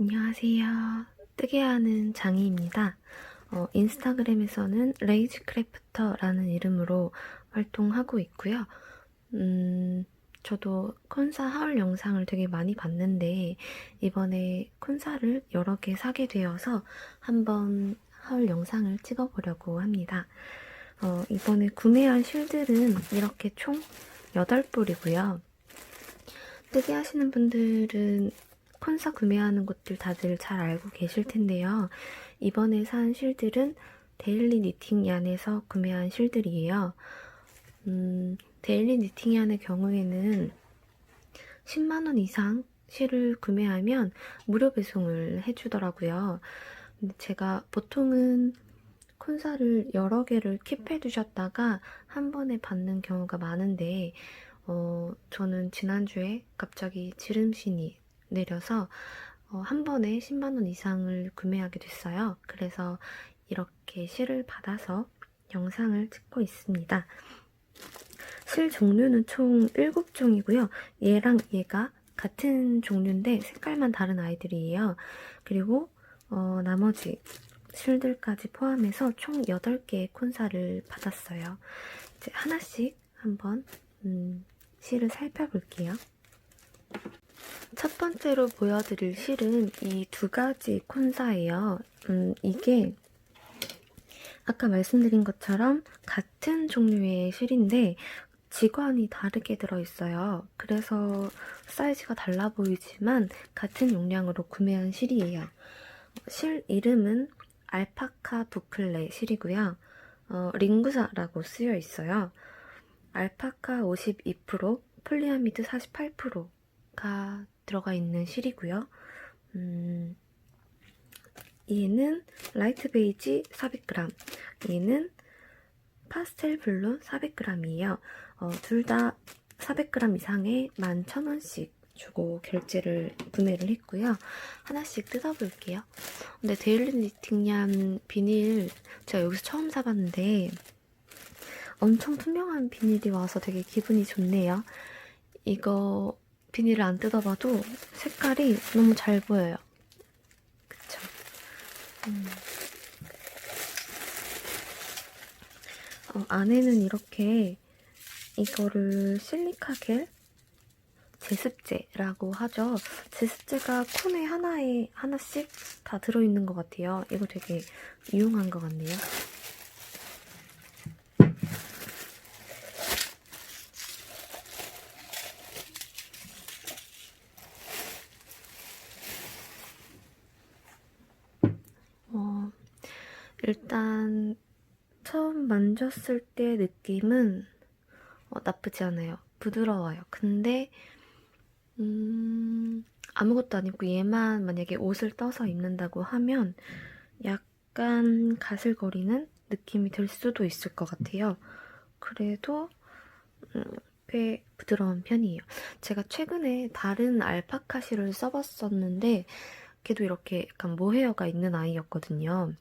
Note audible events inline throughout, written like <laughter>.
안녕하세요. 뜨게 하는 장희입니다. 어, 인스타그램에서는 레이지 크래프터라는 이름으로 활동하고 있고요. 음, 저도 콘사 하울 영상을 되게 많이 봤는데 이번에 콘사를 여러 개 사게 되어서 한번 하울 영상을 찍어보려고 합니다. 어, 이번에 구매한 쉴들은 이렇게 총 8불이고요. 뜨게 하시는 분들은 콘사 구매하는 곳들 다들 잘 알고 계실 텐데요. 이번에 산 쉴들은 데일리 니팅 얀에서 구매한 쉴들이에요. 음, 데일리 니팅 얀의 경우에는 10만원 이상 실을 구매하면 무료 배송을 해주더라고요. 제가 보통은 콘사를 여러 개를 킵해 두셨다가 한 번에 받는 경우가 많은데, 어, 저는 지난주에 갑자기 지름신이 내려서 어, 한 번에 10만원 이상을 구매하게 됐어요. 그래서 이렇게 실을 받아서 영상을 찍고 있습니다. 실 종류는 총 7종이고요. 얘랑 얘가 같은 종류인데 색깔만 다른 아이들이에요. 그리고 어, 나머지 실들까지 포함해서 총 8개의 콘사를 받았어요. 이제 하나씩 한번 음, 실을 살펴볼게요. 첫 번째로 보여드릴 실은 이 두 가지 콘사예요. 음, 이게 아까 말씀드린 것처럼 같은 종류의 실인데 지관이 다르게 들어있어요. 그래서 사이즈가 달라 보이지만 같은 용량으로 구매한 실이에요. 실 이름은 알파카 부클레 실이고요. 어, 링구사라고 쓰여 있어요. 알파카 52%, 폴리아미드 48% 가 들어가 있는 실이고요. 음, 얘는 라이트 베이지 400g, 얘는 파스텔 블루 400g이에요. 어, 둘 다 400g 이상에 11,000원씩 주고 결제를 구매를 했고요. 하나씩 뜯어볼게요. 근데 데일리 니팅양 비닐 제가 여기서 처음 사봤는데 엄청 투명한 비닐이 와서 되게 기분이 좋네요. 이거 비닐을 안 뜯어봐도 색깔이 너무 잘 보여요. 그쵸? 음. 어, 안에는 이렇게 이거를 실리카겔 제습제라고 하죠. 제습제가 콘에 하나에 하나씩 다 들어있는 것 같아요. 이거 되게 유용한 것 같네요. 어, 일단 만졌을 때 느낌은 어, 나쁘지 않아요. 부드러워요. 근데 음, 아무것도 아니고 얘만 만약에 옷을 떠서 입는다고 하면 약간 가슬거리는 느낌이 들 수도 있을 것 같아요. 그래도 음, 꽤 부드러운 편이에요. 제가 최근에 다른 알파카 실을 써봤었는데 걔도 이렇게 약간 모헤어가 있는 아이였거든요.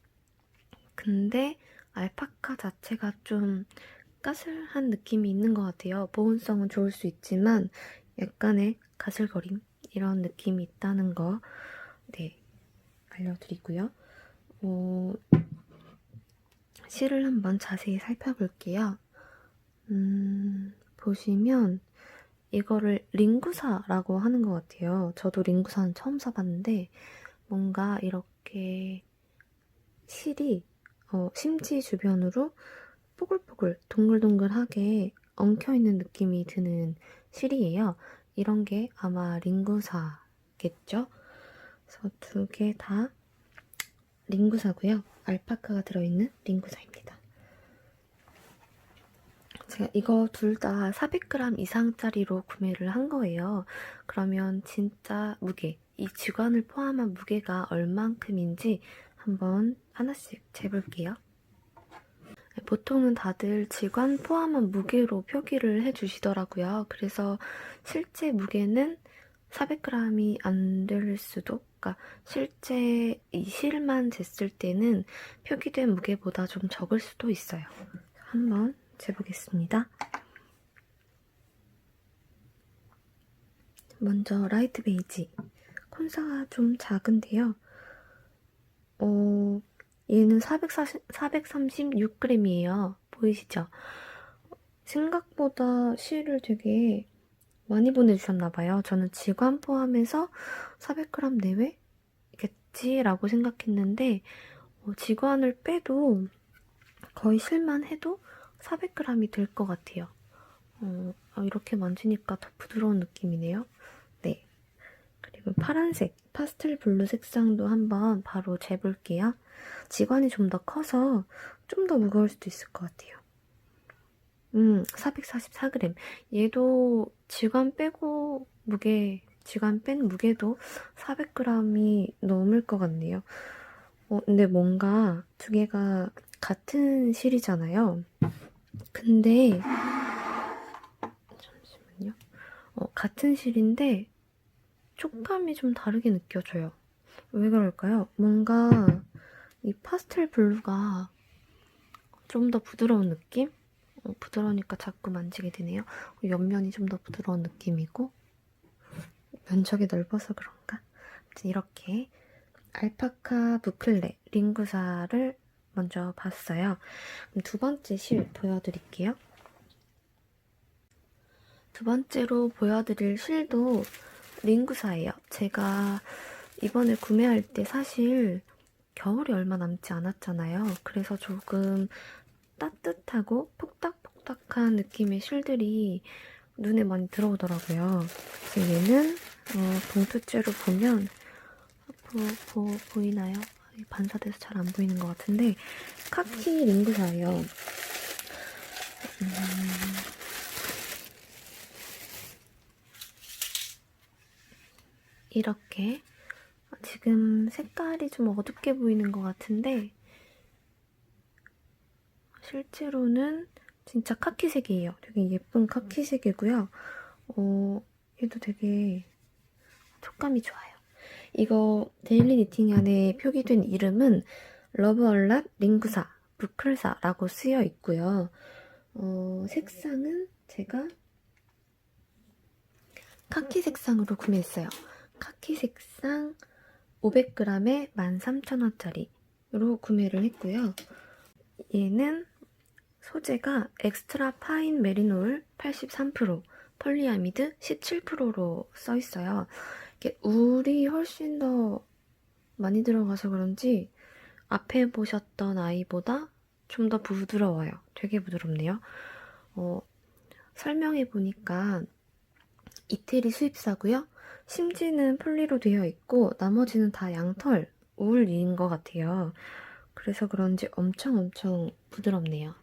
근데 알파카 자체가 좀 까슬한 느낌이 있는 것 같아요. 보온성은 좋을 수 있지만 약간의 가슬거림 이런 느낌이 있다는 거 네, 알려드리고요. 어, 실을 한번 자세히 살펴볼게요. 음, 보시면 이거를 링구사라고 하는 것 같아요. 저도 링구사는 처음 사봤는데 뭔가 이렇게 실이 어, 심지 주변으로 뽀글뽀글 동글동글하게 엉켜있는 느낌이 드는 실이에요. 이런 게 아마 링구사겠죠? 그래서 두 개 다 링구사고요. 알파카가 들어있는 링구사입니다. 제가 이거 둘 다 400g 이상짜리로 구매를 한 거예요. 그러면 진짜 무게, 이 지관을 포함한 무게가 얼만큼인지 한번 하나씩 재볼게요. 보통은 다들 지관 포함한 무게로 표기를 해주시더라고요. 그래서 실제 무게는 400g이 안 될 수도, 그러니까 실제 이 실만 쟀을 때는 표기된 무게보다 좀 적을 수도 있어요. 한번 재보겠습니다. 먼저 라이트 베이지 콘사가 좀 작은데요. 어, 얘는 440, 436g이에요. 보이시죠? 생각보다 실을 되게 많이 보내주셨나봐요. 저는 지관 포함해서 400g 내외겠지라고 생각했는데, 어, 지관을 빼도 거의 실만 해도 400g이 될 것 같아요. 어, 아, 이렇게 만지니까 더 부드러운 느낌이네요. 네. 그리고 파란색, 파스텔 블루 색상도 한번 바로 재볼게요. 지관이 좀 더 커서 좀 더 무거울 수도 있을 것 같아요. 음, 444g. 얘도 지관 빼고 무게, 지관 뺀 무게도 400g이 넘을 것 같네요. 어, 근데 뭔가 두 개가 같은 실이잖아요. 근데, 잠시만요. 어, 같은 실인데, 촉감이 좀 다르게 느껴져요. 왜 그럴까요? 뭔가 이 파스텔 블루가 좀 더 부드러운 느낌? 어, 부드러우니까 자꾸 만지게 되네요. 옆면이 좀 더 부드러운 느낌이고 면적이 넓어서 그런가? 아무튼 이렇게 알파카 부클레 링구사를 먼저 봤어요. 두 번째 실 보여드릴게요. 두 번째로 보여드릴 실도 링구사예요. 제가 이번에 구매할 때 사실 겨울이 얼마 남지 않았잖아요. 그래서 조금 따뜻하고 폭닥폭닥한 느낌의 실들이 눈에 많이 들어오더라고요. 그래서 얘는 어, 봉투째로 보면 보, 보, 보이나요? 반사돼서 잘 안 보이는 것 같은데 카키 링구사예요. 음, 이렇게 지금 색깔이 좀 어둡게 보이는 것 같은데 실제로는 진짜 카키색이에요. 되게 예쁜 카키색이고요. 어, 얘도 되게 촉감이 좋아요. 이거 데일리 니팅 안에 표기된 이름은 러브얼랏 링구사 부클사라고 쓰여 있고요. 어, 색상은 제가 카키 색상으로 구매했어요. 카키 색상 500g에 13,000원짜리로 구매를 했고요. 얘는 소재가 엑스트라 파인 메리놀 83%, 폴리아미드 17%로 써 있어요. 이게 울이 훨씬 더 많이 들어가서 그런지 앞에 보셨던 아이보다 좀 더 부드러워요. 되게 부드럽네요. 어, 설명해 보니까 이태리 수입사고요. 심지는 폴리로 되어 있고 나머지는 다 양털 울인 것 같아요. 그래서 그런지 엄청 엄청 부드럽네요.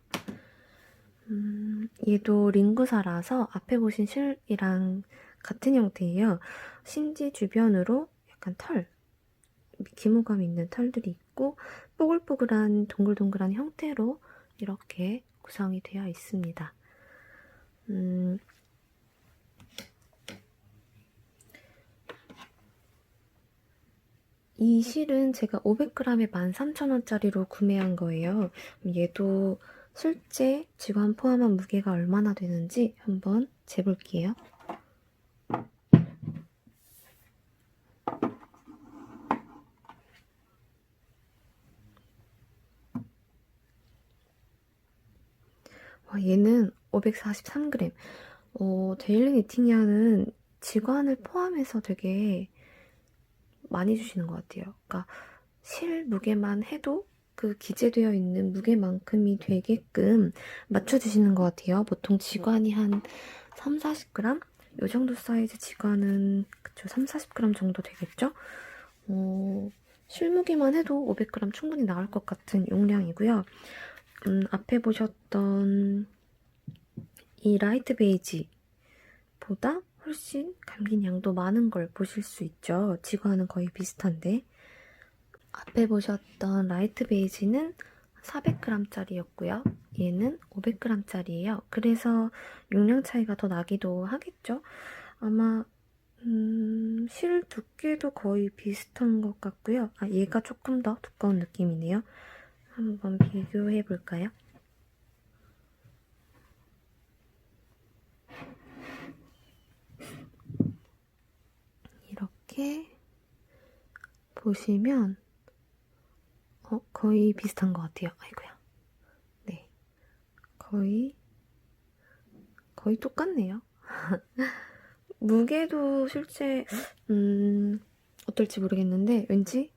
음, 얘도 링구사라서 앞에 보신 실이랑 같은 형태예요. 심지 주변으로 약간 털, 기모감 있는 털들이 있고 뽀글뽀글한 동글동글한 형태로 이렇게 구성이 되어 있습니다. 음, 이 실은 제가 500g에 13,000원짜리로 구매한 거예요. 얘도 실제 지관 포함한 무게가 얼마나 되는지 한번 재볼게요. 와, 얘는 543g. 어, 데일리 니팅야는 지관을 포함해서 되게 많이 주시는 것 같아요. 그러니까 실 무게만 해도 그 기재되어 있는 무게만큼이 되게끔 맞춰주시는 것 같아요. 보통 지관이 한 3, 40g? 이 정도 사이즈 지관은 그쵸, 3, 40g 정도 되겠죠? 어, 실무게만 해도 500g 충분히 나올 것 같은 용량이고요. 음, 앞에 보셨던 이 라이트 베이지보다 훨씬 감긴 양도 많은 걸 보실 수 있죠. 지구와는 거의 비슷한데. 앞에 보셨던 라이트 베이지는 400g짜리였고요. 얘는 500g짜리예요. 그래서 용량 차이가 더 나기도 하겠죠. 아마 음, 실 두께도 거의 비슷한 것 같고요. 아, 얘가 조금 더 두꺼운 느낌이네요. 한번 비교해 볼까요? 이렇게 보시면 어, 거의 비슷한 것 같아요. 아이고야. 네. 거의 거의 똑같네요. <laughs> 무게도 실제 음 어떨지 모르겠는데 왠지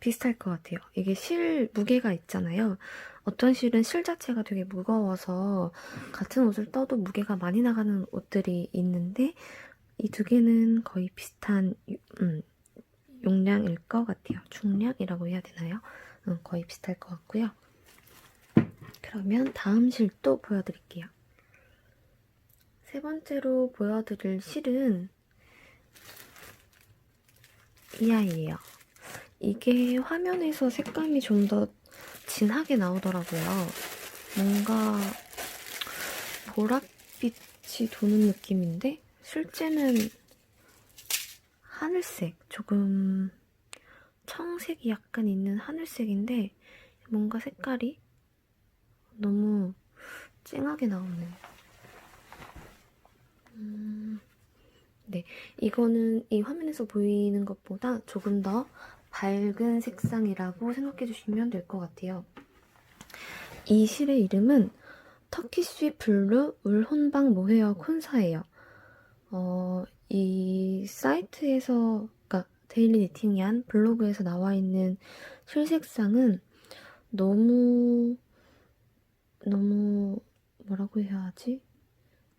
비슷할 것 같아요. 이게 실 무게가 있잖아요. 어떤 실은 실 자체가 되게 무거워서 같은 옷을 떠도 무게가 많이 나가는 옷들이 있는데 이 두 개는 거의 비슷한 유- 음, 용량일 것 같아요. 중량이라고 해야 되나요? 음, 거의 비슷할 것 같고요. 그러면 다음 실도 보여드릴게요. 세 번째로 보여드릴 실은 이 아이예요. 이게 화면에서 색감이 좀 더 진하게 나오더라고요. 뭔가 보랏빛이 도는 느낌인데 실제는 하늘색, 조금 청색이 약간 있는 하늘색인데 뭔가 색깔이 너무 쨍하게 나오네요. 음, 네, 이거는 이 화면에서 보이는 것보다 조금 더 밝은 색상이라고 생각해 주시면 될 것 같아요. 이 실의 이름은 터키쉬 블루 울 혼방 모헤어 콘사예요. 어, 이 사이트에서, 그러니까 데일리 니팅이 한 블로그에서 나와 있는 실 색상은 너무, 너무, 뭐라고 해야 하지?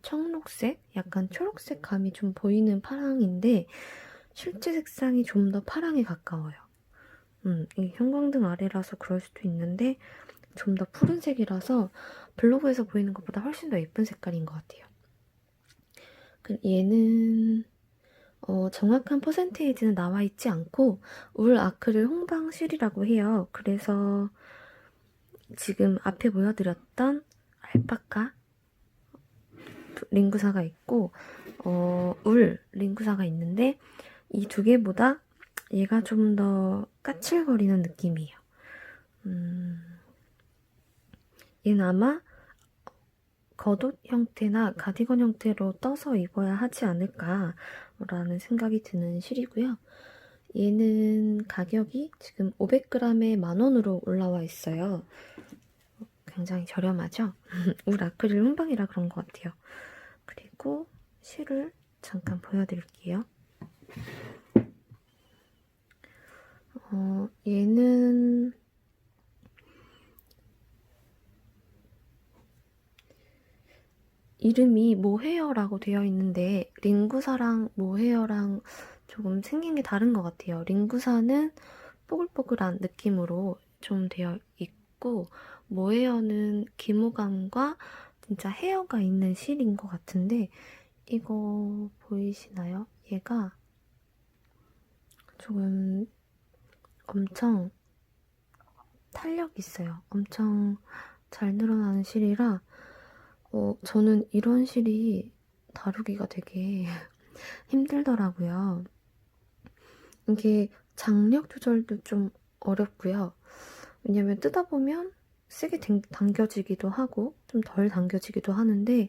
청록색? 약간 초록색 감이 좀 보이는 파랑인데, 실제 색상이 좀 더 파랑에 가까워요. 음, 이 형광등 아래라서 그럴 수도 있는데, 좀 더 푸른색이라서 블로그에서 보이는 것보다 훨씬 더 예쁜 색깔인 것 같아요. 그 얘는 어, 정확한 퍼센테이지는 나와 있지 않고 울 아크릴 홍방실이라고 해요. 그래서 지금 앞에 보여드렸던 알파카 링구사가 있고 어, 울 링구사가 있는데 이 두 개보다 얘가 좀 더 까칠거리는 느낌이에요. 음, 얘는 아마 겉옷 형태나 가디건 형태로 떠서 입어야 하지 않을까라는 생각이 드는 실이고요. 얘는 가격이 지금 500g에 만원으로 올라와 있어요. 굉장히 저렴하죠? <laughs> 울 아크릴 훈방이라 그런 것 같아요. 그리고 실을 잠깐 보여드릴게요. 어, 얘는 이름이 모헤어라고 되어 있는데 링구사랑 모헤어랑 조금 생긴 게 다른 것 같아요. 링구사는 뽀글뽀글한 느낌으로 좀 되어 있고 모헤어는 기모감과 진짜 헤어가 있는 실인 것 같은데 이거 보이시나요? 얘가 조금 엄청 탄력 있어요. 엄청 잘 늘어나는 실이라 어, 저는 이런 실이 다루기가 되게 <laughs> 힘들더라고요. 이게 장력 조절도 좀 어렵고요. 왜냐면 뜯어보면 세게 당- 당겨지기도 하고 좀 덜 당겨지기도 하는데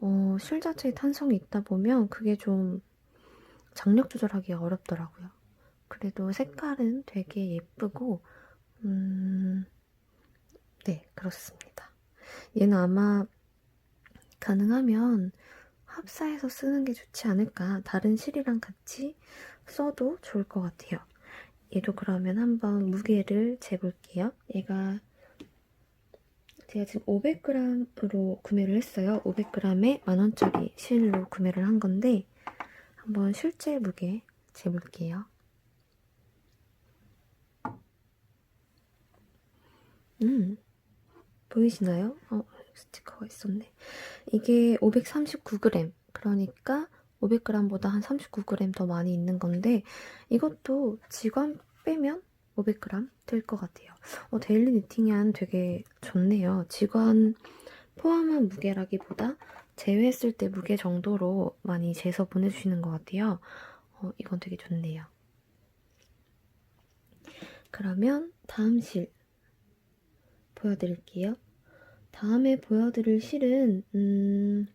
어, 실 자체에 탄성이 있다 보면 그게 좀 장력 조절하기 어렵더라고요. 그래도 색깔은 되게 예쁘고 음, 네 그렇습니다. 얘는 아마 가능하면 합사해서 쓰는 게 좋지 않을까. 다른 실이랑 같이 써도 좋을 것 같아요. 얘도 그러면 한번 무게를 재볼게요. 얘가 제가 지금 500g으로 구매를 했어요. 500g에 만원짜리 실로 구매를 한 건데 한번 실제 무게 재볼게요. 음, 보이시나요? 어, 스티커가 있었네. 이게 539g. 그러니까 500g보다 한 39g 더 많이 있는 건데 이것도 지관 빼면 500g 될 것 같아요. 어, 데일리 니팅이 되게 좋네요. 지관 포함한 무게라기보다 제외했을 때 무게 정도로 많이 재서 보내주시는 것 같아요. 어, 이건 되게 좋네요. 그러면 다음 실 보여드릴게요. 다음에 보여드릴 실은 음,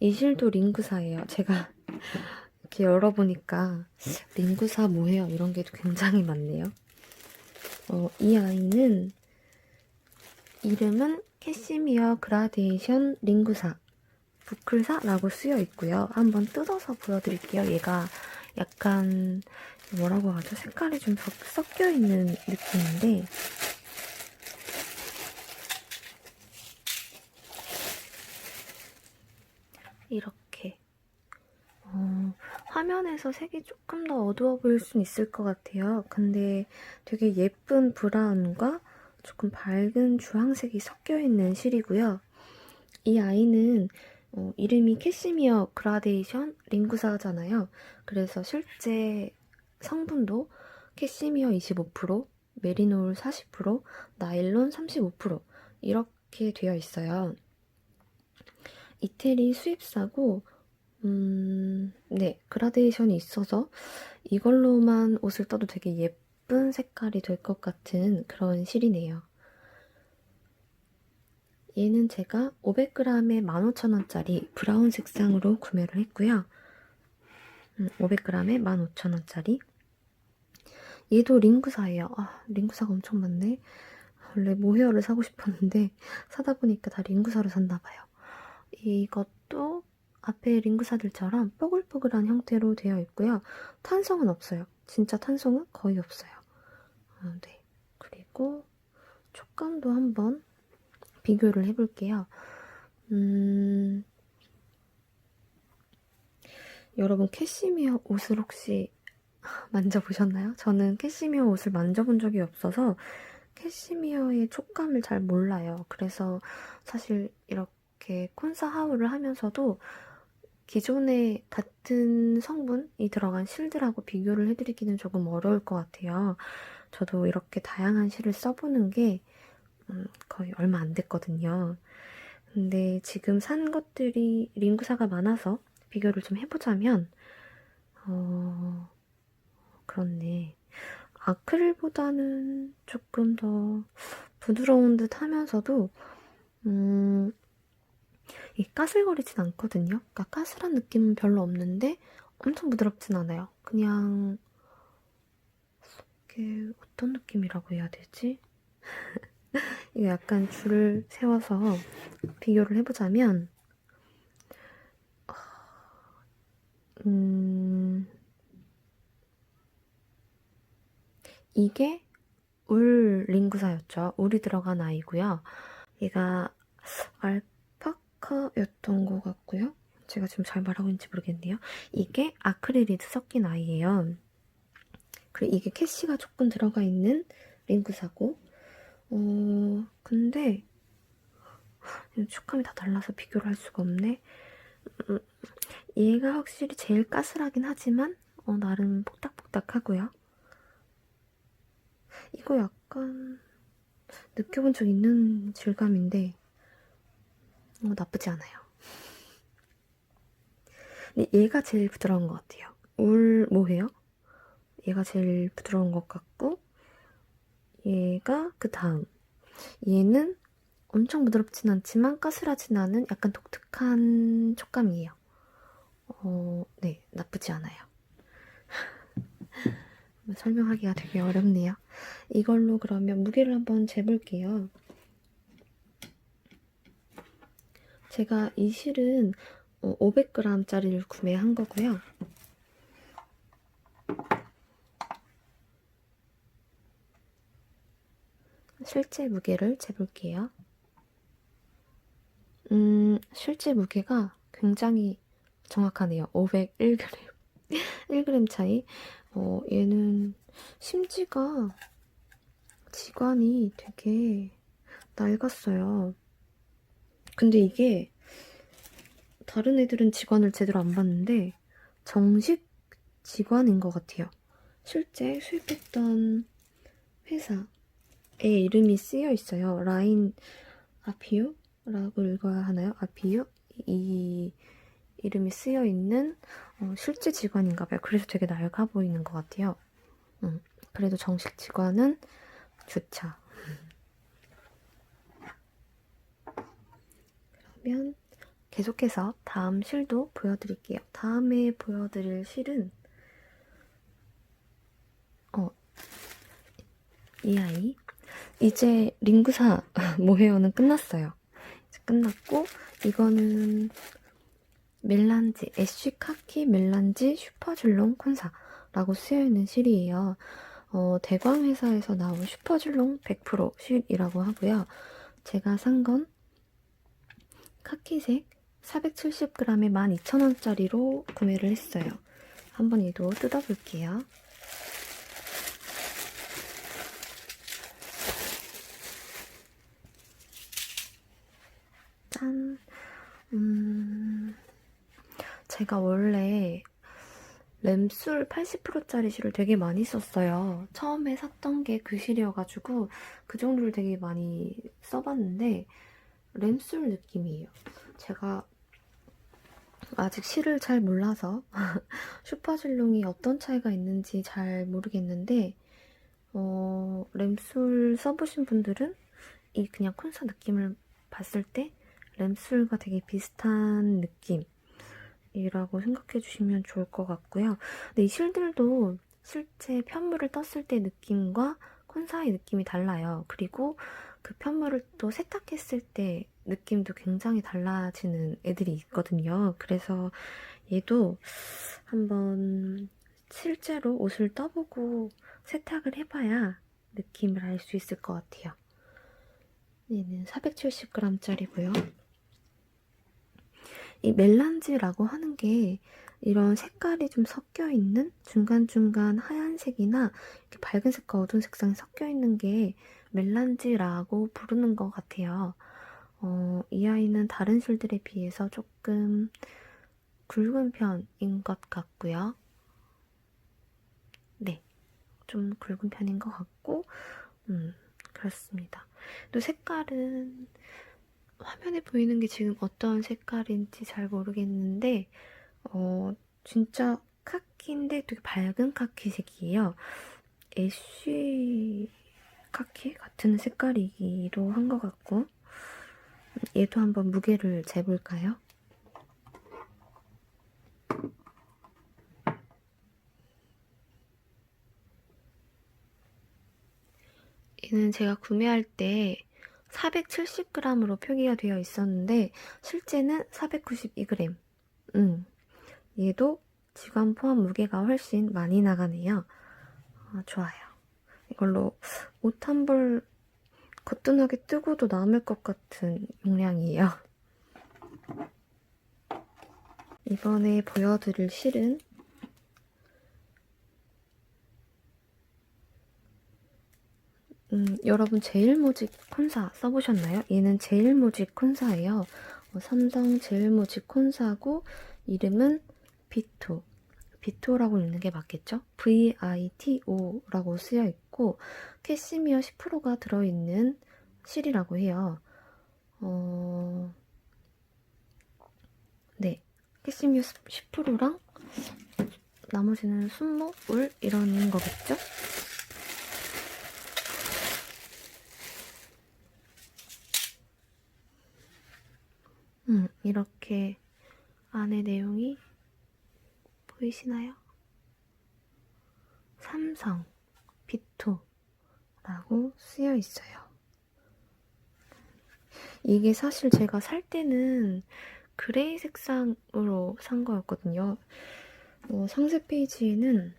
이 실도 링구사예요. 제가 <laughs> 이렇게 열어보니까 링구사 뭐예요? 이런 게 굉장히 많네요. 어, 이 아이는 이름은 캐시미어 그라데이션 링구사 부클사라고 쓰여 있고요. 한번 뜯어서 보여드릴게요. 얘가 약간 뭐라고 하죠? 색깔이 좀 섞- 섞여 있는 느낌인데 이렇게 어, 화면에서 색이 조금 더 어두워 보일 수는 있을 것 같아요. 근데 되게 예쁜 브라운과 조금 밝은 주황색이 섞여 있는 실이고요. 이 아이는 어, 이름이 캐시미어 그라데이션 링구사잖아요. 그래서 실제 성분도 캐시미어 25%, 메리놀 40%, 나일론 35% 이렇게 되어 있어요. 이태리 수입사고 음, 네, 그라데이션이 있어서 이걸로만 옷을 떠도 되게 예쁜 색깔이 될 것 같은 그런 실이네요. 얘는 제가 500g에 15,000원짜리 브라운 색상으로 구매를 했고요. 음, 500g에 15,000원짜리. 얘도 링구사예요. 아, 링구사가 엄청 많네. 원래 모헤어를 사고 싶었는데 사다 보니까 다 링구사로 샀나봐요. 이것도 앞에 링구사들처럼 뽀글뽀글한 형태로 되어 있고요. 탄성은 없어요. 진짜 탄성은 거의 없어요. 아, 네. 그리고 촉감도 한번 비교를 해볼게요. 음, 여러분 캐시미어 옷을 혹시 <laughs> 만져보셨나요? 저는 캐시미어 옷을 만져본 적이 없어서 캐시미어의 촉감을 잘 몰라요. 그래서 사실 이렇게 콘사 하울을 하면서도 기존에 같은 성분이 들어간 실들하고 비교를 해드리기는 조금 어려울 것 같아요. 저도 이렇게 다양한 실을 써보는 게 음, 거의 얼마 안 됐거든요. 근데 지금 산 것들이 링구사가 많아서 비교를 좀 해보자면, 어, 그렇네. 아크릴보다는 조금 더 부드러운 듯 하면서도, 음, 이 까슬거리진 않거든요. 그러니까 까슬한 느낌은 별로 없는데 엄청 부드럽진 않아요. 그냥 이게 어떤 느낌이라고 해야 되지? <laughs> 이거 약간 줄을 세워서 비교를 해보자면 음, 이게 울 링구사였죠. 울이 들어간 아이고요. 얘가 알 파카였던 것 같고요. 제가 지금 잘 말하고 있는지 모르겠네요. 이게 아크릴리드 섞인 아이예요. 그리고 이게 캐시가 조금 들어가 있는 링구사고 어, 근데 촉감이 다 달라서 비교를 할 수가 없네. 음, 얘가 확실히 제일 까슬하긴 하지만 어, 나름 뽁닥뽁닥하고요. 이거 약간 느껴본 적 있는 질감인데 어, 나쁘지 않아요. 근데 얘가 제일 부드러운 것 같아요. 울 뭐예요? 얘가 제일 부드러운 것 같고 얘가 그 다음 얘는 엄청 부드럽진 않지만 까슬하진 않은 약간 독특한 촉감이에요. 어, 네, 나쁘지 않아요. <laughs> 설명하기가 되게 어렵네요. 이걸로 그러면 무게를 한번 재볼게요. 제가 이 실은 500g짜리를 구매한 거고요. 실제 무게를 재볼게요. 음, 실제 무게가 굉장히 정확하네요. 501g. <laughs> 1g 차이. 어, 얘는 심지가 지관이 되게 낡았어요. 근데 이게 다른 애들은 지관을 제대로 안 봤는데 정식 지관인 것 같아요. 실제 수입했던 회사 의 이름이 쓰여 있어요. 라인 아피유라고 읽어야 하나요? 아피유? 이 이름이 쓰여 있는 어, 실제 직원인가 봐요. 그래서 되게 낡아 보이는 것 같아요. 음, 그래도 정식 직원은 좋죠. 그러면 계속해서 다음 실도 보여드릴게요. 다음에 보여드릴 실은 어, 이 아이 이제 링구사 <laughs> 모헤어는 끝났어요. 이제 끝났고 이거는 멜란지 애쉬 카키 멜란지 슈퍼줄롱 콘사라고 쓰여있는 실이에요. 어, 대광 회사에서 나온 슈퍼줄롱 100% 실이라고 하고요. 제가 산 건 카키색 470g에 12,000원짜리로 구매를 했어요. 한번 얘도 뜯어볼게요. 짠. 음, 제가 원래 램술 80%짜리 실을 되게 많이 썼어요. 처음에 샀던 게 그 실이어가지고 그 정도를 되게 많이 써봤는데 램술 느낌이에요. 제가 아직 실을 잘 몰라서 <laughs> 슈퍼질롱이 어떤 차이가 있는지 잘 모르겠는데 어, 램술 써보신 분들은 이 그냥 콘사 느낌을 봤을 때 램술과 되게 비슷한 느낌이라고 생각해 주시면 좋을 것 같고요. 근데 이 실들도 실제 편물을 떴을 때 느낌과 콘사의 느낌이 달라요. 그리고 그 편물을 또 세탁했을 때 느낌도 굉장히 달라지는 애들이 있거든요. 그래서 얘도 한번 실제로 옷을 떠보고 세탁을 해봐야 느낌을 알 수 있을 것 같아요. 얘는 470g짜리고요. 이 멜란지라고 하는 게 이런 색깔이 좀 섞여 있는 중간중간 하얀색이나 이렇게 밝은 색과 어두운 색상이 섞여 있는 게 멜란지라고 부르는 것 같아요. 어, 이 아이는 다른 실들에 비해서 조금 굵은 편인 것 같고요. 네, 좀 굵은 편인 것 같고, 음, 그렇습니다. 또 색깔은 화면에 보이는 게 지금 어떤 색깔인지 잘 모르겠는데, 어, 진짜 카키인데 되게 밝은 카키색이에요. 애쉬 카키 같은 색깔이기도 한 것 같고, 얘도 한번 무게를 재볼까요? 얘는 제가 구매할 때 470g으로 표기가 되어 있었는데 실제는 492g. 음, 얘도 지관 포함 무게가 훨씬 많이 나가네요. 아, 좋아요. 이걸로 옷 한 벌 거뜬하게 뜨고도 남을 것 같은 용량이에요. 이번에 보여드릴 실은 음, 여러분 제일모직 콘사 써보셨나요? 얘는 제일모직 콘사예요. 어, 삼성 제일모직 콘사고 이름은 비토. 비토라고 읽는 게 맞겠죠? V-I-T-O라고 쓰여 있고 캐시미어 10%가 들어있는 실이라고 해요. 어... 네, 캐시미어 10%랑 나머지는 순모, 울 이런 거겠죠? 음, 이렇게 안에 내용이 보이시나요? 삼성 비토라고 쓰여 있어요. 이게 사실 제가 살 때는 그레이 색상으로 산 거였거든요. 어, 상세 페이지에는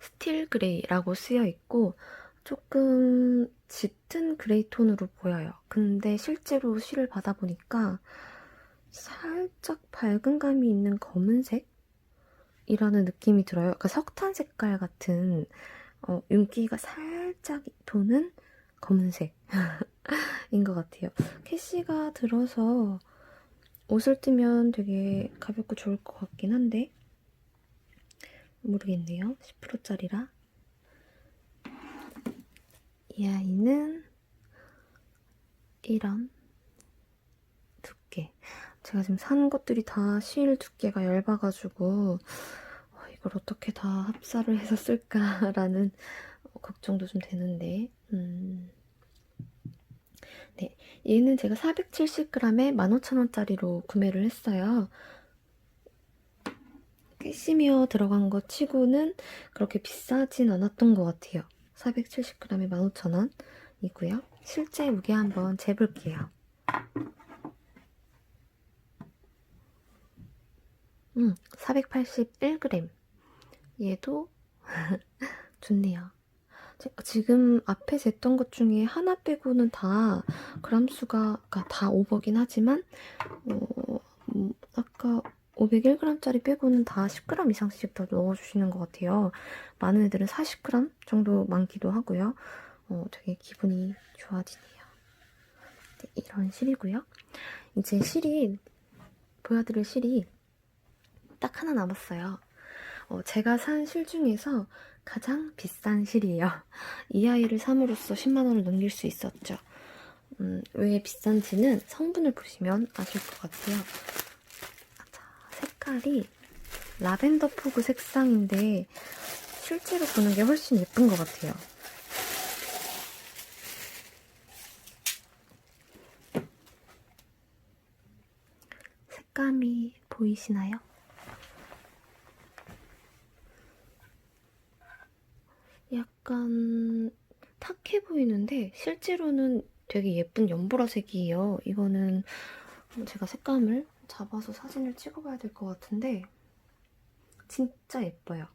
스틸 그레이라고 쓰여 있고 조금 짙은 그레이 톤으로 보여요. 근데 실제로 실을 받아보니까 살짝 밝은 감이 있는 검은색이라는 느낌이 들어요. 그러니까 석탄 색깔 같은 어, 윤기가 살짝 도는 검은색인 <laughs> 것 같아요. 캐시가 들어서 옷을 뜨면 되게 가볍고 좋을 것 같긴 한데 모르겠네요. 10%짜리라. 이 아이는 이런 두께. 제가 지금 산 것들이 다 실 두께가 얇아가지고 어, 이걸 어떻게 다 합사를 해서 쓸까라는 걱정도 좀 되는데 음. 네, 얘는 제가 470g에 15,000원짜리로 구매를 했어요. 캐시미어 들어간 거 치고는 그렇게 비싸진 않았던 것 같아요. 470g에 15,000원이고요. 실제 무게 한번 재볼게요. 음, 481g. 얘도 <laughs> 좋네요. 지- 지금 앞에 쟀던 것 중에 하나 빼고는 다 그람수가 그러니까 다 오버긴 하지만 어, 음, 아까 501g짜리 빼고는 다 10g 이상씩 더 넣어주시는 것 같아요. 많은 애들은 40g 정도 많기도 하고요. 어, 되게 기분이 좋아지네요. 네, 이런 실이고요. 이제 실이 보여드릴 실이 딱 하나 남았어요. 어, 제가 산 실 중에서 가장 비싼 실이에요. <laughs> 이 아이를 삼으로써 10만 원을 넘길 수 있었죠. 음, 왜 비싼지는 성분을 보시면 아실 것 같아요. 자, 색깔이 라벤더 포그 색상인데 실제로 보는 게 훨씬 예쁜 것 같아요. 색감이 보이시나요? 약간 탁해 보이는데 실제로는 되게 예쁜 연보라색이에요. 이거는 제가 색감을 잡아서 사진을 찍어봐야 될 것 같은데 진짜 예뻐요.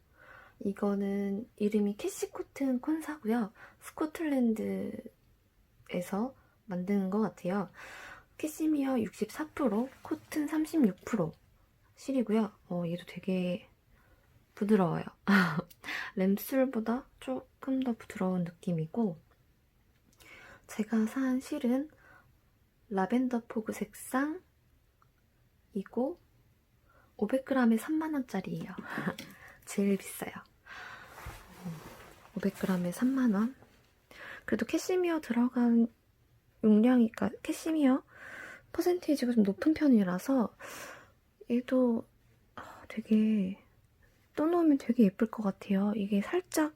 이거는 이름이 캐시코튼 콘사고요. 스코틀랜드에서 만든 것 같아요. 캐시미어 64%, 코튼 36% 실이고요. 어, 얘도 되게 부드러워요. <laughs> 램술보다 조금 더 부드러운 느낌이고 제가 산 실은 라벤더 포그 색상이고 500g에 3만원짜리예요. <laughs> 제일 비싸요. 500g에 3만원. 그래도 캐시미어 들어간 용량이, 그러니까 캐시미어 퍼센테이지가 좀 높은 편이라서 얘도 아, 되게 떠놓으면 되게 예쁠 것 같아요. 이게 살짝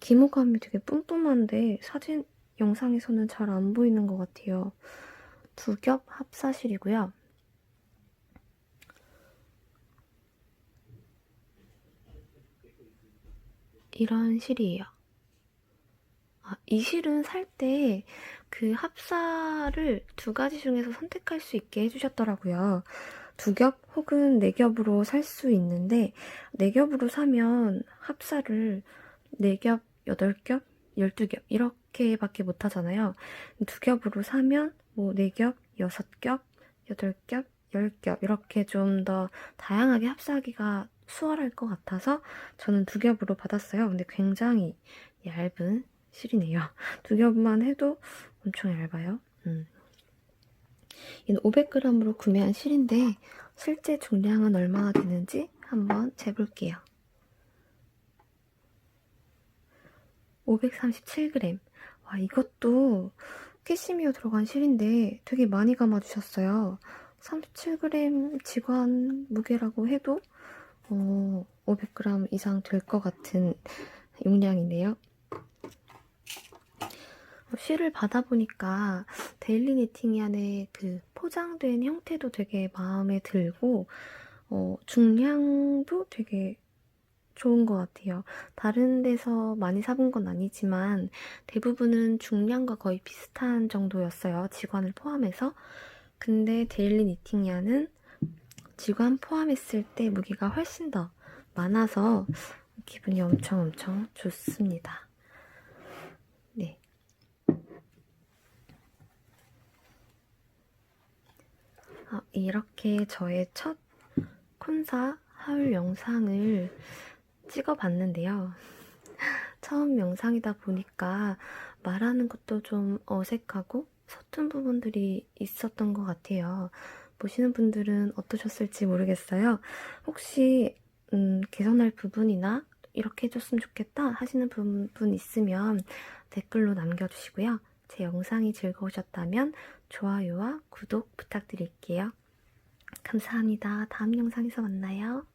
기모감이 되게 뿜뿜한데 사진 영상에서는 잘 안 보이는 것 같아요. 두 겹 합사실이고요. 이런 실이에요. 아, 이 실은 살 때 그 합사를 두 가지 중에서 선택할 수 있게 해주셨더라고요. 두 겹 혹은 네 겹으로 살 수 있는데 네 겹으로 사면 합사를 네 겹, 여덟 겹, 열두 겹 이렇게밖에 못 하잖아요. 두 겹으로 사면 뭐 네 겹, 여섯 겹, 여덟 겹, 열 겹 이렇게 좀 더 다양하게 합사하기가 수월할 것 같아서 저는 두 겹으로 받았어요. 근데 굉장히 얇은 실이네요. 두 겹만 해도 엄청 얇아요. 음. 이는 500g으로 구매한 실인데 실제 중량은 얼마나 되는지 한번 재볼게요. 537g. 와, 이것도 캐시미어 들어간 실인데 되게 많이 감아주셨어요. 37g 직원 무게라고 해도 어, 500g 이상 될 것 같은 용량이네요. 실을 받아보니까 데일리 니팅얀의 그 포장된 형태도 되게 마음에 들고 어, 중량도 되게 좋은 것 같아요. 다른 데서 많이 사본 건 아니지만 대부분은 중량과 거의 비슷한 정도였어요. 직관을 포함해서. 근데 데일리 니팅얀은 직관 포함했을 때 무게가 훨씬 더 많아서 기분이 엄청 엄청 좋습니다. 이렇게 저의 첫 콘사 하울 영상을 찍어봤는데요. <laughs> 처음 영상이다 보니까 말하는 것도 좀 어색하고 서툰 부분들이 있었던 것 같아요. 보시는 분들은 어떠셨을지 모르겠어요. 혹시 음, 개선할 부분이나 이렇게 해줬으면 좋겠다 하시는 부분 있으면 댓글로 남겨주시고요. 제 영상이 즐거우셨다면 좋아요와 구독 부탁드릴게요. 감사합니다. 다음 영상에서 만나요.